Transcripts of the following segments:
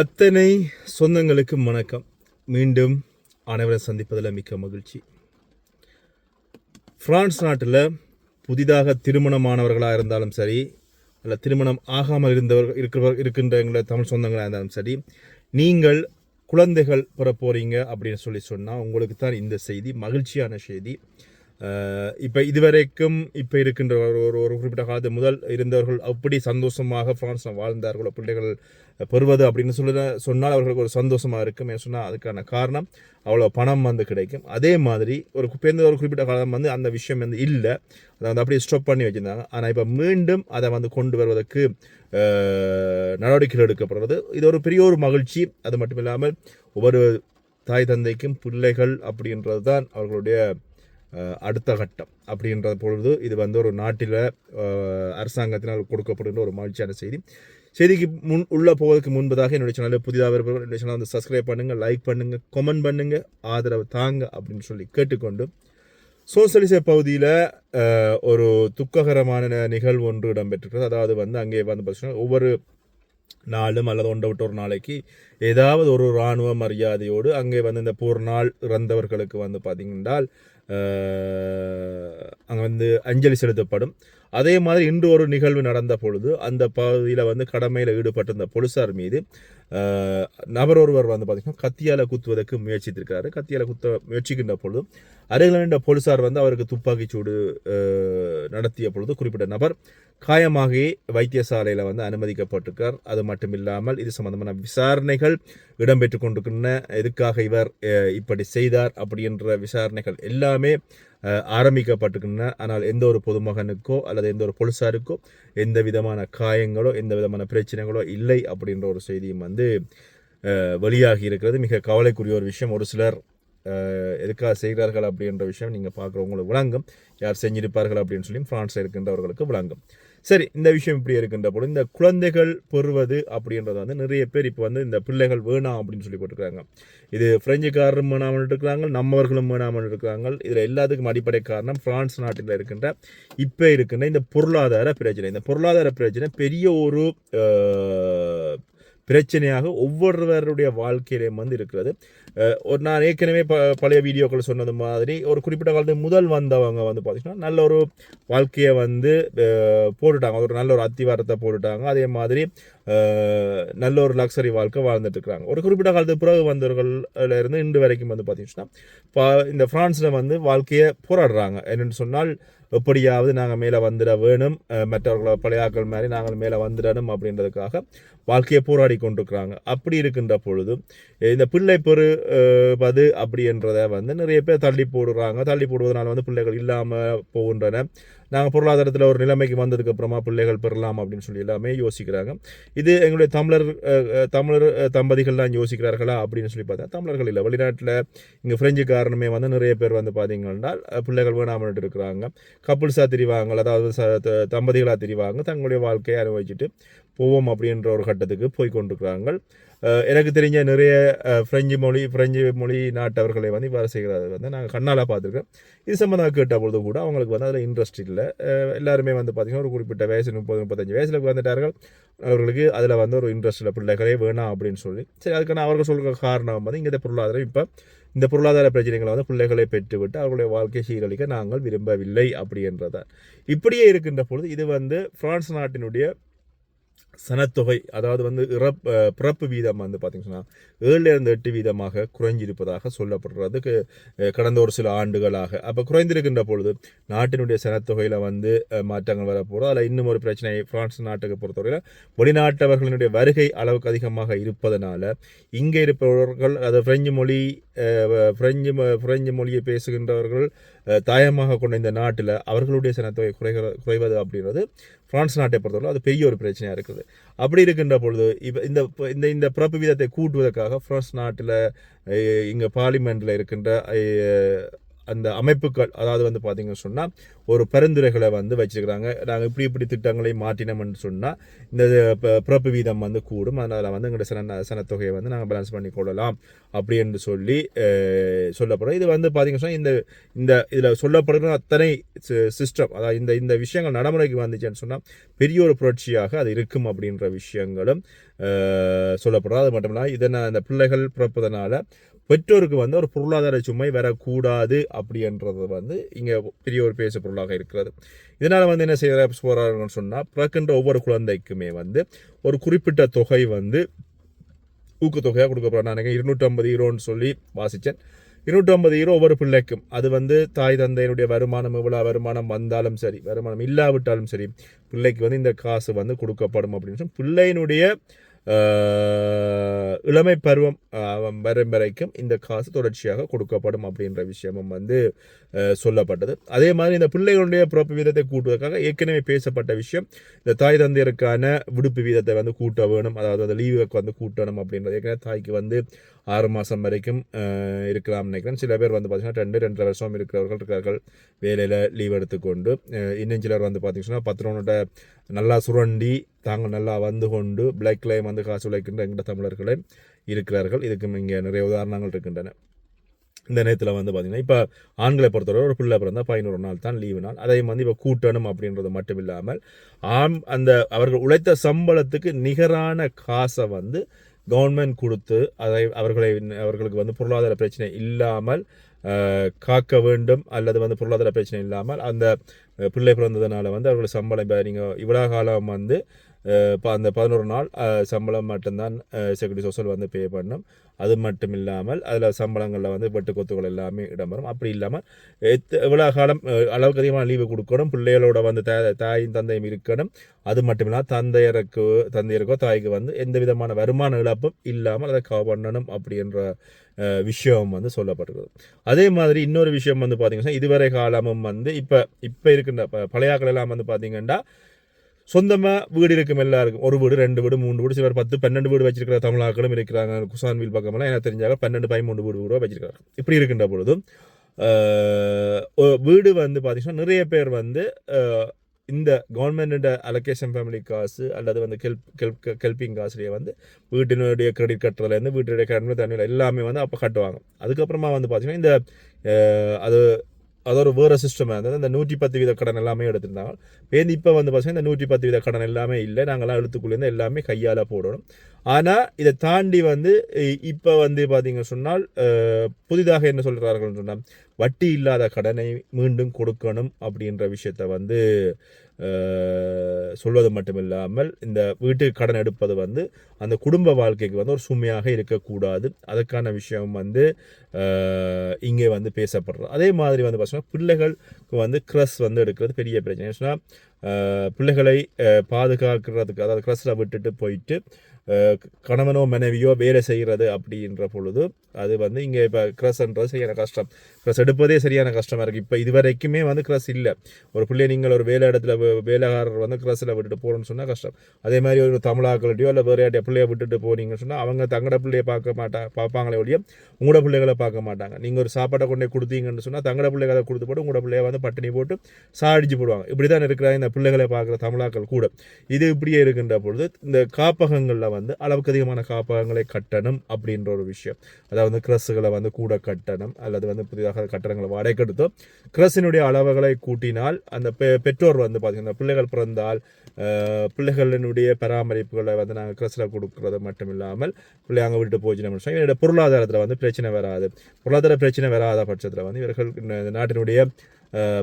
அத்தனை சொந்தங்களுக்கு வணக்கம். மீண்டும் அனைவரை சந்திப்பதில் மிக்க மகிழ்ச்சி. பிரான்ஸ் நாட்டில் புதிதாக திருமணமானவர்களாக இருந்தாலும் சரி இல்லை திருமணம் ஆகாமல் இருந்தவர்கள் இருக்கிறவர் இருக்கின்ற எங்களை தமிழ் சொந்தங்களாக இருந்தாலும் சரி நீங்கள் குழந்தைகள் பெற போகிறீங்க அப்படின்னு சொல்லி சொன்னால் உங்களுக்கு தான் இந்த செய்தி மகிழ்ச்சியான செய்தி. இப்போ இதுவரைக்கும் இப்போ இருக்கின்ற ஒரு ஒரு ஒரு குறிப்பிட்ட காலத்து முதல் இருந்தவர்கள் அப்படி சந்தோஷமாக பிரான்ஸில் வாழ்ந்தார்களோ பிள்ளைகள் பெறுவது அப்படின்னு சொல்ல சொன்னால் அவர்களுக்கு ஒரு சந்தோஷமாக இருக்கும் என்று சொன்னால் அதுக்கான காரணம் அவ்வளோ பணம் வந்து கிடைக்கும். அதே மாதிரி ஒரு பேருந்து ஒரு குறிப்பிட்ட காலம் வந்து அந்த விஷயம் வந்து இல்லை. அதை வந்து அப்படியே ஸ்டாப் பண்ணி வச்சுருந்தாங்க. ஆனால் இப்போ மீண்டும் அதை வந்து கொண்டு வருவதற்கு நடவடிக்கைகள் எடுக்கப்படுறது இது ஒரு பெரிய ஒரு மகிழ்ச்சி. அது மட்டும் இல்லாமல் ஒவ்வொரு தாய் தந்தைக்கும் பிள்ளைகள் அப்படின்றது தான் அவர்களுடைய அடுத்த கட்டம் அப்படின்ற பொழுது இது வந்து ஒரு நாட்டில் அரசாங்கத்தினால் கொடுக்கப்படுகின்ற ஒரு மகிழ்ச்சியான செய்தி. செய்திக்கு முன் உள்ளே போவதற்கு முன்பதாக என்னுடைய சேனலில் புதிதாக இருப்பவர்கள் என்னுடைய சேனல் வந்து சப்ஸ்கிரைப் பண்ணுங்கள் லைக் பண்ணுங்கள் கமெண்ட் பண்ணுங்கள் ஆதரவு தாங்க அப்படின்னு சொல்லி கேட்டுக்கொண்டு சோசியலிச பகுதியில் ஒரு துக்ககரமான நிகழ்வு ஒன்று இடம்பெற்றிருக்கிறது. அதாவது வந்து அங்கே வந்து பார்த்தீங்கன்னா ஒவ்வொரு நாளும் அல்லது ஒன்றை விட்டு ஒரு நாளைக்கு ஏதாவது ஒரு இராணுவ மரியாதையோடு அங்கே வந்து இந்த போர் நாள் இறந்தவர்களுக்கு வந்து பார்த்திங்கன்னால் அங்கே வந்து அஞ்சலி செலுத்தப்படும். அதே மாதிரி இன்று ஒரு நிகழ்வு நடந்த பொழுது அந்த பகுதியில் வந்து கடமையில் ஈடுபட்டிருந்த போலீஸார் மீது நபர் ஒருவர் வந்து பார்த்திங்கன்னா கத்தியால் குத்துவதற்கு முயற்சித்திருக்கிறாரு. கத்தியால் குத்த முயற்சிக்கின்ற பொழுது அருகில் நின்ற போலீஸார் வந்து அவருக்கு துப்பாக்கி சூடு நடத்திய பொழுது குறிப்பிட்ட நபர் காயமாகி வைத்தியசாலையில் வந்து அனுமதிக்கப்பட்டிருக்கார். அது மட்டும் இல்லாமல் இது சம்பந்தமான விசாரணைகள் இடம்பெற்று கொண்டிருக்கின்றன. எதுக்காக இவர் இப்படி செய்தார் அப்படின்ற விசாரணைகள் எல்லாமே ஆரம்பிக்கப்பட்டிருக்கின்றன. ஆனால் எந்த ஒரு பொதுமகனுக்கோ அல்லது எந்த ஒரு போலீசாருக்கோ எந்த விதமான காயங்களோ எந்த விதமான பிரச்சனைகளோ இல்லை அப்படின்ற ஒரு செய்தியும் வந்து வெளியாகி இருக்கிறது. மிக கவலைக்குரிய ஒரு விஷயம். ஒரு சிலர் எதுக்காக செய்கிறார்கள் அப்படின்ற விஷயம் நீங்கள் பார்க்குறவங்களுக்கு விளங்கும். யார் செஞ்சிருப்பார்கள் அப்படின்னு சொல்லி ஃப்ரான்ஸில் இருக்கின்றவர்களுக்கு விளங்கும். சரி இந்த விஷயம் இப்படி இருக்கின்ற பொழுது இந்த குழந்தைகள் பெறுவது அப்படின்றது வந்து நிறைய பேர் இப்போ வந்து இந்த பிள்ளைகள் வேணாம் அப்படின்னு சொல்லி போட்டுருக்காங்க இது பிரெஞ்சுக்காரரும் வேணாமல் இருக்கிறாங்க நம்மவர்களும் வேணாமல் இருக்கிறாங்க. இதில் எல்லாத்துக்கும் அடிப்படை காரணம் பிரான்ஸ் நாட்டில் இருக்கின்ற இப்போ இருக்கின்ற இந்த பொருளாதார பிரச்சனை. இந்த பொருளாதார பிரச்சனை பெரிய ஒரு பிரச்சனையாக ஒவ்வொருவருடைய வாழ்க்கையிலையும் வந்து இருக்கிறது. ஒரு நான் ஏற்கனவே ப பழைய வீடியோக்கள் சொன்னது மாதிரி ஒரு குறிப்பிட்ட காலத்துக்கு முதல் வந்தவங்க வந்து பார்த்தீங்கன்னா நல்ல ஒரு வாழ்க்கையை வந்து போட்டுட்டாங்க. ஒரு நல்ல ஒரு அத்திவாரத்தை போட்டுட்டாங்க. அதே மாதிரி நல்ல ஒரு லக்ஸரி வாழ்க்கை வாழ்ந்துட்டு இருக்கிறாங்க. ஒரு குறிப்பிட்ட காலத்துக்கு பிறகு வந்தவர்கள்லேருந்து இன்று வரைக்கும் வந்து பார்த்திங்கன்னா இந்த ஃப்ரான்ஸில் வந்து வாழ்க்கையை போராடுறாங்க. என்னென்னு சொன்னால் எப்படியாவது நாங்கள் மேலே வந்துட வேணும். மற்றவர்களை பழையாக்கள் மாதிரி நாங்கள் மேலே வந்துடணும் அப்படின்றதுக்காக வாழ்க்கையை போராடி கொண்டிருக்கிறாங்க. அப்படி இருக்கின்ற பொழுது இந்த பிள்ளை பெரு பது அப்படின்றத வந்து நிறைய பேர் தள்ளி போடுறாங்க. தள்ளி போடுவதனால வந்து பிள்ளைகள் இல்லாமல் போகின்றன. நாங்கள் பொருளாதாரத்தில் ஒரு நிலைமைக்கு வந்ததுக்கு அப்புறமா பிள்ளைகள் பெறலாம் அப்படின்னு சொல்லி எல்லாமே யோசிக்கிறாங்க. இது எங்களுடைய தமிழர் தமிழர் தம்பதிகள்லாம் யோசிக்கிறார்களா அப்படின்னு சொல்லி பார்த்தா தமிழர்கள் இல்லை. வெளிநாட்டில் இங்கே பிரெஞ்சு காரணமே வந்து நிறைய பேர் வந்து பார்த்தீங்கன்னா பிள்ளைகள் வேணாமல் இருக்கிறாங்க. கப்புள்ஸாக தெரிவாங்க அதாவது தம்பதிகளாக தெரிவாங்க தங்களுடைய வாழ்க்கையை அனுபவிச்சுட்டு போவோம் அப்படின்ற ஒரு கட்டத்துக்கு போய் கொண்டிருக்கிறாங்க. எனக்கு தெரிஞ்ச நிறைய ஃப்ரெஞ்சு பிரெஞ்சு மொழி பிரெஞ்சு மொழி நாட்டவர்களை வந்து வேலை செய்கிறது வந்து நாங்கள் கண்ணால் பார்த்துருக்கோம். இது சம்மந்தமாக கேட்ட பொழுது கூட அவங்களுக்கு வந்து அதில் இன்ட்ரெஸ்ட் இல்லை. எல்லாருமே வந்து பார்த்திங்கன்னா ஒரு குறிப்பிட்ட வயசு முப்பது முப்பத்தஞ்சு வயசில் வந்துட்டார்கள். அவர்களுக்கு அதில் வந்து ஒரு இன்ட்ரெஸ்ட் இல்லை. பிள்ளைகளே வேணாம் அப்படின்னு சொல்லி. சரி அதுக்கான அவர்கள் சொல்கிற காரணம் வந்து இங்கே பொருளாதாரம் இப்போ இந்த பொருளாதார பிரச்சனைகளை வந்து பிள்ளைகளை பெற்றுவிட்டு அவர்களுடைய வாழ்க்கையை சீரழிக்க நாங்கள் விரும்பவில்லை அப்படி என்றதான் இப்படியே இருக்கின்ற பொழுது இது வந்து பிரான்ஸ் நாட்டினுடைய சனத்தொகை அதாவது வந்து இறப் பிறப்பு வீதம் வந்து பார்த்தீங்கன்னா ஏழுலேருந்து எட்டு வீதமாக குறைஞ்சிருப்பதாக சொல்லப்படுறதுக்கு கடந்த ஒரு சில ஆண்டுகளாக. அப்போ குறைந்திருக்கின்ற பொழுது நாட்டினுடைய சனத்தொகையில் வந்து மாற்றங்கள் வரப்போகிறோம் அதில் இன்னும் ஒரு பிரச்சனை பிரான்ஸ் நாட்டுக்கு பொறுத்தவரையில் வெளிநாட்டவர்களினுடைய வருகை அளவுக்கு அதிகமாக இருப்பதனால இங்கே இருப்பவர்கள் அது பிரெஞ்சு மொழி பிரெஞ்சு மொ- பிரெஞ்சு மொழியை பேசுகின்றவர்கள் தாயமாக கொண்ட இந்த நாட்டில் அவர்களுடைய சனத்தொகை குறைகிற குறைவது அப்படின்றது பிரான்ஸ் நாட்டை பொறுத்தவரை அது பெரிய ஒரு பிரச்சனையாக இருக்குது. அப்படி இருக்கின்ற பொழுது இப்போ இந்த இந்த இந்த பிறப்பு வீதத்தை கூட்டுவதற்காக ஃப்ரான்ஸ் நாட்டில் இங்கே பார்லிமெண்ட்டில் இருக்கின்ற அந்த அமைப்புகள் அதாவது வந்து பார்த்தீங்கன்னு சொன்னால் ஒரு பரிந்துரைகளை வந்து வச்சிருக்கிறாங்க. நாங்கள் இப்படி இப்படி திட்டங்களை மாற்றினோம்னு சொன்னால் இந்த ப- பிறப்பு வீதம் வந்து கூடும். அதனால் வந்து எங்களோட சன சனத்தொகையை வந்து நாங்கள் பேலன்ஸ் பண்ணி கொள்ளலாம் அப்படி என்று சொல்லி சொல்லப்படுறோம். சொல்லப்படும் இது வந்து பார்த்தீங்கன்னா சொன்னால் இந்த இந்த இதில் சொல்லப்படுற அத்தனை சிஸ்டம் அதாவது இந்த இந்த விஷயங்கள் நடைமுறைக்கு வந்துச்சுன்னு சொன்னால் பெரிய ஒரு புரட்சியாக அது இருக்கும் அப்படின்ற விஷயங்களும் சொல்லப்படுறோம். அது மட்டும் இல்லாமல் இதனால் இந்த பிள்ளைகள் பிறப்பதனால பெற்றோருக்கு வந்து ஒரு பொருளாதார சுமை வரக்கூடாது அப்படின்றது வந்து இங்கே பெரிய ஒரு பேசு பொருளாக இருக்கிறது. இதனால் வந்து என்ன செய்ய போகிறாங்கன்னு சொன்னால் பிறக்கின்ற ஒவ்வொரு குழந்தைக்குமே வந்து ஒரு குறிப்பிட்ட தொகை வந்து ஊக்கத்தொகையாக கொடுக்கப்படுறேன் நான் இருநூற்றம்பது ஈரோன்னு சொல்லி வாசித்தேன் இருநூற்றம்பது ஈரோ ஒவ்வொரு பிள்ளைக்கும். அது வந்து தாய் தந்தையினுடைய வருமானம் எவ்வளோ வருமானம் வந்தாலும் சரி வருமானம் இல்லாவிட்டாலும் சரி பிள்ளைக்கு வந்து இந்த காசு வந்து கொடுக்கப்படும் அப்படின்னு சொல்லி பிள்ளையினுடைய இளமை பருவம் வரும் வரைக்கும் இந்த காசு தொடர்ச்சியாக கொடுக்கப்படும் அப்படின்ற விஷயமும் வந்து சொல்லப்பட்டது. அதே மாதிரி இந்த பிள்ளைகளுடைய பிறப்பு வீதத்தை கூட்டுவதற்காக ஏற்கனவே பேசப்பட்ட விஷயம் இந்த தாய் தந்தையருக்கான விடுப்பு வீதத்தை வந்து கூட்ட வேணும் அதாவது அந்த லீவுக்கு வந்து கூட்டணும் அப்படின்றது. ஏற்கனவே தாய்க்கு வந்து ஆறு மாதம் வரைக்கும் இருக்கலாம் இருக்கலாம்னு நினைக்கிறேன். சில பேர் வந்து பார்த்தீங்கன்னா ரெண்டு ரெண்டரை வருஷம் இருக்கிறவர்கள் இருக்கிறார்கள் வேலையில் லீவ் எடுத்துக்கொண்டு. இன்னும் சிலர் வந்து பார்த்திங்கன்னா பத்திரனோட நல்லா சுரண்டி தாங்க நல்லா வந்து கொண்டு பிளாக்லேயும் வந்து காசு உழைக்கின்ற எங்கிட்ட தமிழர்களே இருக்கிறார்கள். இதுக்கு இங்கே நிறைய உதாரணங்கள் இருக்கின்றன. இந்த நேரத்தில் வந்து பார்த்திங்கன்னா இப்போ ஆண்களை பொறுத்தவரை ஒரு பிள்ளை பிறந்தால் பதினோரு நாள் தான் லீவு நாள் அதை வந்து இப்போ கூட்டணும் அப்படின்றது மட்டும் இல்லாமல் ஆம் அந்த அவர்கள் உழைத்த சம்பளத்துக்கு நிகரான காசை வந்து கவர்மெண்ட் கொடுத்து அதை அவர்களை அவர்களுக்கு வந்து பொருளாதார பிரச்சனை இல்லாமல் காக்க வேண்டும் அல்லது வந்து பொருளாதார பிரச்சனை இல்லாமல் அந்த பிள்ளை பிறந்ததுனால வந்து அவர்கள் சம்பளம் இப்போ நீங்கள் இவ்வளோ காலம் வந்து இப்போ அந்த பதினோரு நாள் சம்பளம் மட்டும்தான் செக்யூரிட்டி சோசியல் வந்து பே பண்ணும். அது மட்டும் இல்லாமல் அதில் சம்பளங்களில் வந்து வெட்டு கொத்துகள் எல்லாமே இடம்பெறும். அப்படி இல்லாமல் எத் எவ்வளோ காலம் அளவுக்கு அதிகமான லீவு கொடுக்கணும் பிள்ளைகளோட வந்து த தாயும் தந்தையும் இருக்கணும். அது மட்டும் இல்லாமல் தந்தையருக்கு தந்தையருக்கோ தாய்க்கு வந்து எந்த விதமான வருமான இழப்பும் இல்லாமல் அதை கவர் பண்ணணும் அப்படின்ற விஷயம் வந்து சொல்லப்பட்டிருக்குது. அதே மாதிரி இன்னொரு விஷயம் வந்து பார்த்தீங்கன்னா இதுவரை காலமும் வந்து இப்போ இப்போ இருக்கின்ற ப- பழையாக்கள் எல்லாம் வந்து பார்த்தீங்கன்னா சொந்தமாக வீடு இருக்கும் எல்லாருக்கும். ஒரு வீடு ரெண்டு வீடு மூணு வீடு சிலர் பத்து பன்னெண்டு வீடு வச்சிருக்கிற தமிழாக்களும் இருக்கிறாங்க. குசான்வில் பக்கமெல்லாம் எனக்கு தெரிஞ்சாங்க பன்னெண்டு பதிமூணு வீடு கூட வச்சிருக்காங்க. இப்படி இருக்கின்ற பொழுதும் வீடு வந்து பார்த்தீங்கன்னா நிறைய பேர் வந்து இந்த கவர்மெண்ட் அலோகேஷன் ஃபேமிலி காசு அல்லது வந்து கெல்ப் கெல்ப் கெல்பிங் காசுலேயே வந்து வீட்டினுடைய கிரெடிட் கட்டுறதுலேருந்து வீட்டுடைய கடன் தண்ணியில் எல்லாமே வந்து அப்போ கட்டுவாங்க. அதுக்கப்புறமா வந்து பார்த்திங்கன்னா இந்த அது அதோட வேறு சிஸ்டமாக இருந்தது. இந்த நூற்றி பத்து வீத கடன் எல்லாமே எடுத்திருந்தாங்க. பேருந்து இப்போ வந்து பார்த்தீங்கன்னா இந்த நூற்றி பத்து வீத கடன் எல்லாமே இல்லை. நாங்களாம் எழுத்துக்குள்ளேருந்து எல்லாமே கையால் போடணும். ஆனால் இதை தாண்டி வந்து இப்போ வந்து பார்த்தீங்க சொன்னால் புதிதாக என்ன சொல்கிறார்கள் சொன்னால் வட்டி இல்லாத கடனை மீண்டும் கொடுக்கணும் அப்படின்ற விஷயத்தை வந்து சொல்வது மட்டும் இல்லாமல் இந்த வீட்டுக்கு கடன் எடுப்பது வந்து அந்த குடும்ப வாழ்க்கைக்கு வந்து ஒரு சுமையாக இருக்கக்கூடாது. அதுக்கான விஷயம் வந்து இங்கே வந்து பேசப்படுறது. அதே மாதிரி வந்து பார்த்தீங்கன்னா பிள்ளைகளுக்கு வந்து க்ரஸ் வந்து எடுக்கிறது பெரிய பிரச்சனை. சொன்னால் பிள்ளைகளை பாதுகாக்கிறதுக்கு அதாவது க்ரஸில் விட்டுட்டு போயிட்டு கணவனோ மனைவியோ வேலை செய்கிறது அப்படின்ற பொழுது அது வந்து இங்கே இப்போ க்ரஸ்ன்றது செய்கிற கஷ்டம். க்ரஸ் எடுப்பதே சரியான கஷ்டமாக இருக்குது இப்போ இது வரைக்குமே வந்து க்ரஸ் இல்லை. ஒரு பிள்ளை நீங்கள் ஒரு வேலை இடத்துல வேலைக்காரர் வந்து க்ரஸில் விட்டுட்டு போகிறோன்னு சொன்னால் கஷ்டம். அதே மாதிரி ஒரு தமிழாக்கள்கிட்டயோ இல்லை வேறு யார்ட்டையோ பிள்ளைய விட்டுட்டு போனீங்கன்னு சொன்னால் அவங்க தங்கட பிள்ளையை பார்க்க மாட்டா பார்ப்பாங்களே ஒழிய உங்களோட பிள்ளைகளை பார்க்க மாட்டாங்க. நீங்கள் ஒரு சாப்பாட்டை கொண்டே கொடுத்தீங்கன்னு சொன்னால் தங்கட பிள்ளைகளை கொடுத்து போட்டு உங்களோட பிள்ளைய வந்து பட்டினி போட்டு சாடிச்சு போடுவாங்க. இப்படி தான் இருக்கிற இந்த பிள்ளைகளை பார்க்குற தமிழாக்கள் கூட. இது இப்படியே இருக்கின்ற பொழுது இந்த காப்பகங்களில் வந்து அளவுக்கு அதிகமான காப்பகங்களை கட்டணும் அப்படின்ற ஒரு விஷயம். அதாவது கிரஸுகளை வந்து கூட கட்டணும் அல்லது வந்து புதிதாக கட்டடங்களை வாடகை எடுத்தோம். கிரஸினுடைய அளவுகளை கூட்டினால் அந்த பெ- பெற்றோர் வந்து பார்த்தீங்கன்னா பிள்ளைகள் பிறந்தால் பிள்ளைகளினுடைய பராமரிப்புகளை வந்து நாங்கள் கிரஸில் கொடுக்கறது மட்டும் இல்லாமல் பிள்ளைங்க விட்டு போச்சு நம்ம என்னுடைய பொருளாதாரத்தில் வந்து பிரச்சனை வராது. பொருளாதார பிரச்சனை வராத பட்சத்தில் வந்து இவர்கள் நாட்டினுடைய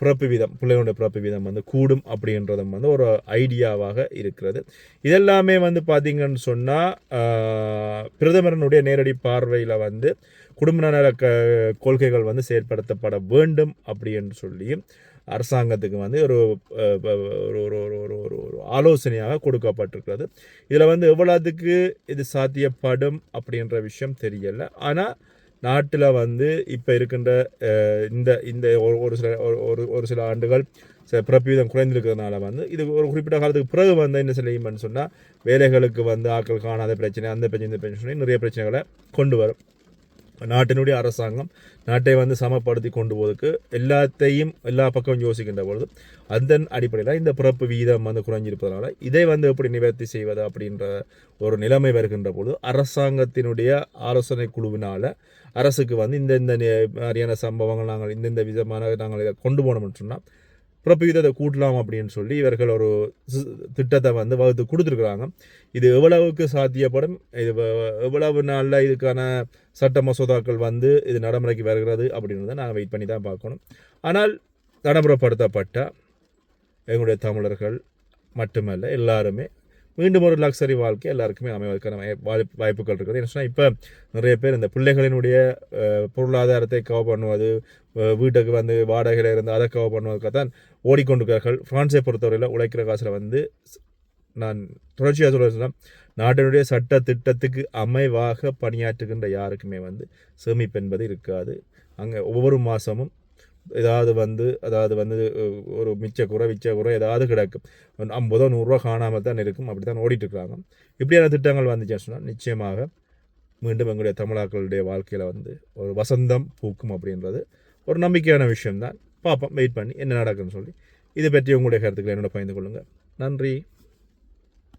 பிறப்பு வீதம் பிள்ளைகளுடைய பிறப்பு வீதம் வந்து கூடும் அப்படின்றதும் வந்து ஒரு ஐடியாவாக இருக்கிறது. இதெல்லாமே வந்து பார்த்திங்கன்னு சொன்னால் பிரதமரனுடைய நேரடி பார்வையில் வந்து குடும்ப நல க கொள்கைகள் வந்து செயற்படுத்தப்பட வேண்டும் அப்படி என்று சொல்லியும் அரசாங்கத்துக்கு வந்து ஒரு ஒரு ஒரு ஒரு ஒரு ஒரு ஒரு ஆலோசனையாக கொடுக்கப்பட்டிருக்கிறது. இதில் வந்து எவ்வளோத்துக்கு இது சாத்தியப்படும் அப்படின்ற விஷயம் தெரியலை. ஆனால் நாட்டில் வந்து இப்போ இருக்கின்ற இந்த இந்த ஒரு ஒரு சில ஒரு- ஒரு ஒரு சில ஆண்டுகள் சில பிறப்பு வீதம் குறைந்திருக்கிறதுனால வந்து இது ஒரு குறிப்பிட்ட காலத்துக்கு பிறகு வந்து என்ன செய்யும்னு சொன்னால் வேலைகளுக்கு வந்து ஆட்கள் காணாத பிரச்சனை அந்த பிரச்சனை இந்த பிரச்சனை சொல்லி நிறைய பிரச்சனைகளை கொண்டு வரும். நாட்டினுடைய அரசாங்கம் நாட்டை வந்து சமப்படுத்தி கொண்டு போவதற்கு எல்லாத்தையும் எல்லா பக்கம் யோசிக்கின்ற பொழுது அந்த அடிப்படையில் இந்த பிறப்பு வீதம் வந்து குறைஞ்சிருப்பதனால இதை வந்து எப்படி நிவர்த்தி செய்வது அப்படின்ற ஒரு நிலைமை வருகின்ற பொழுது அரசாங்கத்தினுடைய ஆலோசனை குழுவினால் அரசுக்கு வந்து இந்த இந்த மாதிரியான சம்பவங்கள் நாங்கள் இந்த இந்த விதமான நாங்கள் இதை கொண்டு போனோம்னு சொன்னால் பிறப்பு இதை கூட்டலாம் அப்படின்னு சொல்லி இவர்கள் ஒரு திட்டத்தை வந்து வகுத்து கொடுத்துருக்குறாங்க. இது எவ்வளவுக்கு சாத்தியப்படும்? இது எவ்வளவு நாளில் இதுக்கான சட்ட மசோதாக்கள் வந்து இது நடைமுறைக்கு வருகிறது அப்படின்றத நாங்கள் வெயிட் பண்ணி தான் பார்க்கணும். ஆனால் நடைமுறைப்படுத்தப்பட்ட எங்களுடைய தமிழர்கள் மட்டுமல்ல எல்லாருமே மீண்டும் ஒரு லக்ஸரி வாழ்க்கை எல்லாருக்குமே அமைவதற்கான வாய்ப்பு- வாய்ப்புகள் இருக்குது. என்ன சொன்னால் இப்போ நிறைய பேர் இந்த பிள்ளைகளினுடைய பொருளாதாரத்தை கவர் பண்ணுவது வீட்டுக்கு வந்து வாடகையில் இருந்து அதை கவர் பண்ணுவதற்காக தான் ஓடிக்கொண்டிருக்கிறார்கள். ஃப்ரான்ஸை பொறுத்தவரையில் உழைக்கிற காசில் வந்து நான் தொடர்ச்சியாக சொல்ல நாட்டினுடைய சட்ட திட்டத்துக்கு அமைவாக பணியாற்றுகின்ற யாருக்குமே வந்து சேமிப்பு என்பது இருக்காது. அங்கே ஒவ்வொரு மாதமும் ஏதாவது வந்து அதாவது வந்து ஒரு மிச்ச குறை மிச்ச குறை ஏதாவது கிடக்கும். ஐம்பதோ நூறுரூவா காணாமல் தான் இருக்கும். அப்படி தான் ஓடிட்டுருக்காங்க இப்படியான திட்டங்கள் வந்துச்சுன்னு சொன்னால் நிச்சயமாக மீண்டும் எங்களுடைய தமிழாக்களுடைய வாழ்க்கையில் வந்து ஒரு வசந்தம் பூக்கும் அப்படின்றது ஒரு நம்பிக்கையான விஷயம்தான். பார்ப்போம் வெயிட் பண்ணி என்ன நடக்குன்னு சொல்லி. இதை பற்றி உங்களுடைய கருத்துக்களை என்னோட பகிர்ந்து கொள்ளுங்கள் நன்றி.